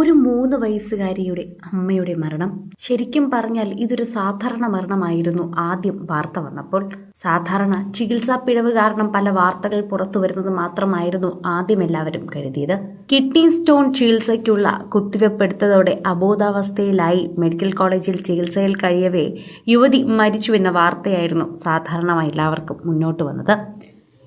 ഒരു മൂന്ന് വയസ്സുകാരിയുടെ അമ്മയുടെ മരണം. ശരിക്കും പറഞ്ഞാൽ ഇതൊരു സാധാരണ മരണമായിരുന്നു ആദ്യം വാർത്ത വന്നപ്പോൾ. സാധാരണ ചികിത്സാ പിഴവ് കാരണം പല വാർത്തകൾ പുറത്തു വരുന്നത് മാത്രമായിരുന്നു ആദ്യം എല്ലാവരും കരുതിയത്. കിഡ്നി സ്റ്റോൺ ചികിത്സയ്ക്കുള്ള കുത്തിവെപ്പെടുത്തതോടെ അബോധാവസ്ഥയിലായി മെഡിക്കൽ കോളേജിൽ ചികിത്സയിൽ കഴിയവേ യുവതി മരിച്ചുവെന്ന വാർത്തയായിരുന്നു സാധാരണമായി എല്ലാവർക്കും മുന്നോട്ട് വന്നത്.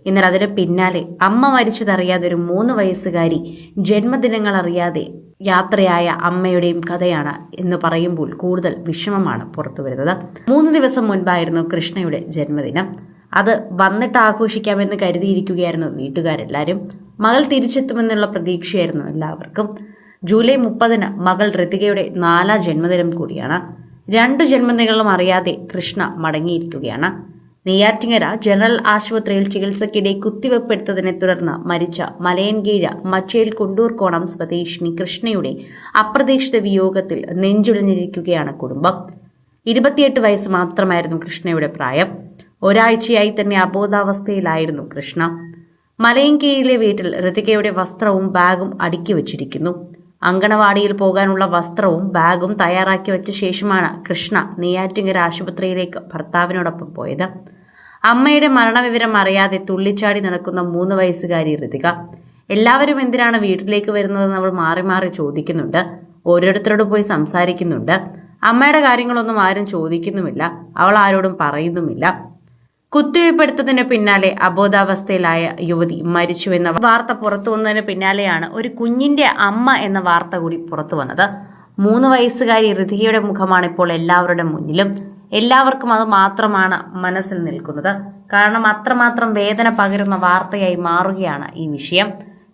എന്നാൽ അതിന് പിന്നാലെ അമ്മ മരിച്ചതറിയാതെ ഒരു മൂന്ന് വയസ്സുകാരി ജന്മദിനങ്ങൾ അറിയാതെ യാത്രയായ അമ്മയുടെയും കഥയാണ് എന്ന് പറയുമ്പോൾ കൂടുതൽ വിഷമമാണ് പുറത്തു വരുന്നത്. മൂന്ന് ദിവസം മുൻപായിരുന്നു കൃഷ്ണയുടെ ജന്മദിനം. അത് വന്നിട്ട് ആഘോഷിക്കാമെന്ന് കരുതിയിരിക്കുകയായിരുന്നു വീട്ടുകാരെല്ലാവരും മകൾ തിരിച്ചെത്തുമെന്നുള്ള പ്രതീക്ഷയായിരുന്നു എല്ലാവർക്കും. ജൂലൈ മുപ്പതിന് മകൾ ഋതികയുടെ നാലാം ജന്മദിനം കൂടിയാണ്. രണ്ട് ജന്മദിനങ്ങളും അറിയാതെ കൃഷ്ണ മടങ്ങിയിരിക്കുകയാണ്. നെയ്യാറ്റിങ്ങര ജനറൽ ആശുപത്രിയിൽ ചികിത്സയ്ക്കിടെ കുത്തിവെപ്പെടുത്തതിനെ തുടർന്ന് മരിച്ച മലയൻകീഴ മച്ചേൽ കുണ്ടൂർക്കോണം സ്വദേശിനി കൃഷ്ണയുടെ അപ്രതീക്ഷിത വിയോഗത്തിൽ നെഞ്ചുളിഞ്ഞിരിക്കുകയാണ് കുടുംബം. ഇരുപത്തിയെട്ട് വയസ്സ് മാത്രമായിരുന്നു കൃഷ്ണയുടെ പ്രായം. ഒരാഴ്ചയായി തന്നെ അബോധാവസ്ഥയിലായിരുന്നു കൃഷ്ണ. മലയൻകീഴിലെ വീട്ടിൽ ഋതികയുടെ വസ്ത്രവും ബാഗും അടുക്കി വച്ചിരിക്കുന്നു. അങ്കണവാടിയിൽ പോകാനുള്ള വസ്ത്രവും ബാഗും തയ്യാറാക്കി വെച്ച ശേഷമാണ് കൃഷ്ണ നെയ്യാറ്റിങ്കര ആശുപത്രിയിലേക്ക് ഭർത്താവിനോടൊപ്പം പോയത്. അമ്മയുടെ മരണവിവരം അറിയാതെ തുള്ളിച്ചാടി നടക്കുന്ന മൂന്ന് വയസ്സുകാരി ഋതിക എല്ലാവരും എന്തിനാണ് വീട്ടിലേക്ക് വരുന്നതെന്ന് അവൾ മാറി മാറി ചോദിക്കുന്നുണ്ട്. ഓരോരുത്തരോട് പോയി സംസാരിക്കുന്നുണ്ട്. അമ്മയുടെ കാര്യങ്ങളൊന്നും ആരും ചോദിക്കുന്നുമില്ല. അവൾ ആരോടും പറയുന്നുമില്ല. കുത്തിവയ്പ്പെടുത്തതിന് പിന്നാലെ അബോധാവസ്ഥയിലായ യുവതി മരിച്ചുവെന്ന വാർത്ത പുറത്തു വന്നതിന് പിന്നാലെയാണ് ഒരു കുഞ്ഞിന്റെ അമ്മ എന്ന വാർത്ത കൂടി പുറത്തു വന്നത് മൂന്ന് വയസ്സുകാരി ഋതികയുടെ മുഖമാണ് ഇപ്പോൾ എല്ലാവരുടെ മുന്നിലും. എല്ലാവർക്കും അത് മാത്രമാണ് മനസ്സിൽ നിൽക്കുന്നത്. കാരണം അത്രമാത്രം വേദന പകരുന്ന വാർത്തയായി മാറുകയാണ് ഈ വിഷയം.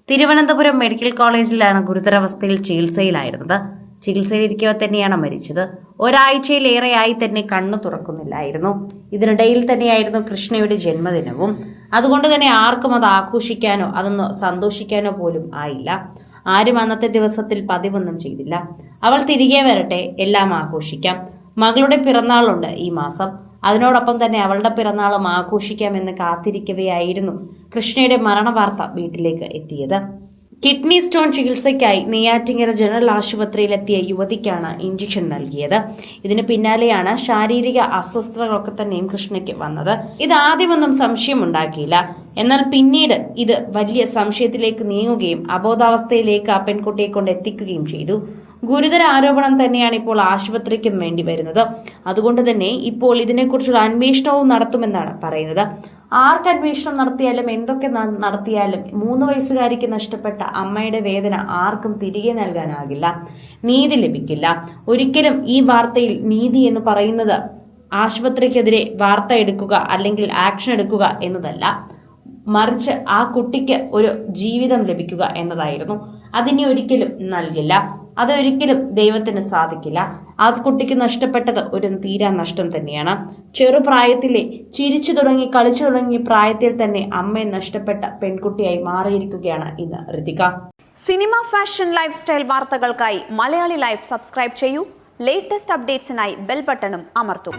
തിരുവനന്തപുരം മെഡിക്കൽ കോളേജിലാണ് ഗുരുതരാവസ്ഥയിൽ ചികിത്സയിലായിരുന്നത്. ചികിത്സയിലിരിക്കവെ തന്നെയാണ് മരിച്ചത്. ഒരാഴ്ചയിലേറെയായി തന്നെ കണ്ണു തുറക്കുന്നില്ലായിരുന്നു. ഇതിനിടയിൽ തന്നെയായിരുന്നു കൃഷ്ണയുടെ ജന്മദിനവും. അതുകൊണ്ട് തന്നെ ആർക്കും അത് ആഘോഷിക്കാനോ അതൊന്ന് സന്തോഷിക്കാനോ പോലും ആയില്ല. ആരും അന്നത്തെ ദിവസത്തിൽ പതിവൊന്നും ചെയ്തില്ല. അവൾ തിരികെ വരട്ടെ എല്ലാം ആഘോഷിക്കാം. മകളുടെ പിറന്നാളുണ്ട് ഈ മാസം. അതിനോടൊപ്പം തന്നെ അവളുടെ പിറന്നാളും ആഘോഷിക്കാമെന്ന് കാത്തിരിക്കവെയായിരുന്നു കൃഷ്ണയുടെ മരണവാർത്ത വീട്ടിലേക്ക് എത്തിയത്. കിഡ്നി സ്റ്റോൺ ചികിത്സയ്ക്കായി നെയ്യാറ്റിങ്ങര ജനറൽ ആശുപത്രിയിലെത്തിയ യുവതിക്കാണ് ഇഞ്ചക്ഷൻ നൽകിയത്. ഇതിന് പിന്നാലെയാണ് ശാരീരിക അസ്വസ്ഥതകളൊക്കെ തന്നെയും കൃഷ്ണയ്ക്ക് വന്നത്. ഇത് ആദ്യമൊന്നും സംശയമുണ്ടാക്കിയില്ല. എന്നാൽ പിന്നീട് ഇത് വലിയ സംശയത്തിലേക്ക് നീങ്ങുകയും അബോധാവസ്ഥയിലേക്ക് ആ പെൺകുട്ടിയെ കൊണ്ട് എത്തിക്കുകയും ചെയ്തു. ഗുരുതര ആരോപണം തന്നെയാണ് ഇപ്പോൾ ആശുപത്രിക്കും വേണ്ടി വരുന്നത്. അതുകൊണ്ട് തന്നെ ഇപ്പോൾ ഇതിനെക്കുറിച്ചുള്ള അന്വേഷണവും നടത്തുമെന്നാണ് പറയുന്നത്. ആർക്ക് അന്വേഷണം നടത്തിയാലും എന്തൊക്കെ നടത്തിയാലും മൂന്ന് വയസ്സുകാരിക്ക് നഷ്ടപ്പെട്ട അമ്മയുടെ വേദന ആർക്കും തിരികെ നൽകാനാകില്ല. നീതി ലഭിക്കില്ല. ഒരിക്കലും ഈ വാർത്തയിൽ നീതി എന്ന് പറയുന്നത് ആശുപത്രിക്കെതിരെ വാർത്ത എടുക്കുക അല്ലെങ്കിൽ ആക്ഷൻ എടുക്കുക എന്നതല്ല. മറിച്ച് ആ കുട്ടിക്ക് ഒരു ജീവിതം ലഭിക്കുക എന്നതായിരുന്നു. അതിനെ ഒരിക്കലും നൽകില്ല. അതൊരിക്കലും ദൈവത്തിന് സാധിക്കില്ല. ആ കുട്ടിക്ക് നഷ്ടപ്പെട്ടത് ഒരു തീരാ നഷ്ടം തന്നെയാണ്. ചെറുപ്രായത്തിലെ ചിരിച്ചു തുടങ്ങി കളിച്ചു തുടങ്ങി പ്രായത്തിൽ തന്നെ അമ്മയെ നഷ്ടപ്പെട്ട പെൺകുട്ടിയായി മാറിയിരിക്കുകയാണ് ഇന്ന് Ritika. Cinema fashion lifestyle വാർത്തകൾക്കായി മലയാളി ലൈഫ് സബ്സ്ക്രൈബ് ചെയ്യൂ. ലേറ്റസ്റ്റ് അപ്ഡേറ്റ്സിനായി ബെൽ ബട്ടണും അമർത്തും.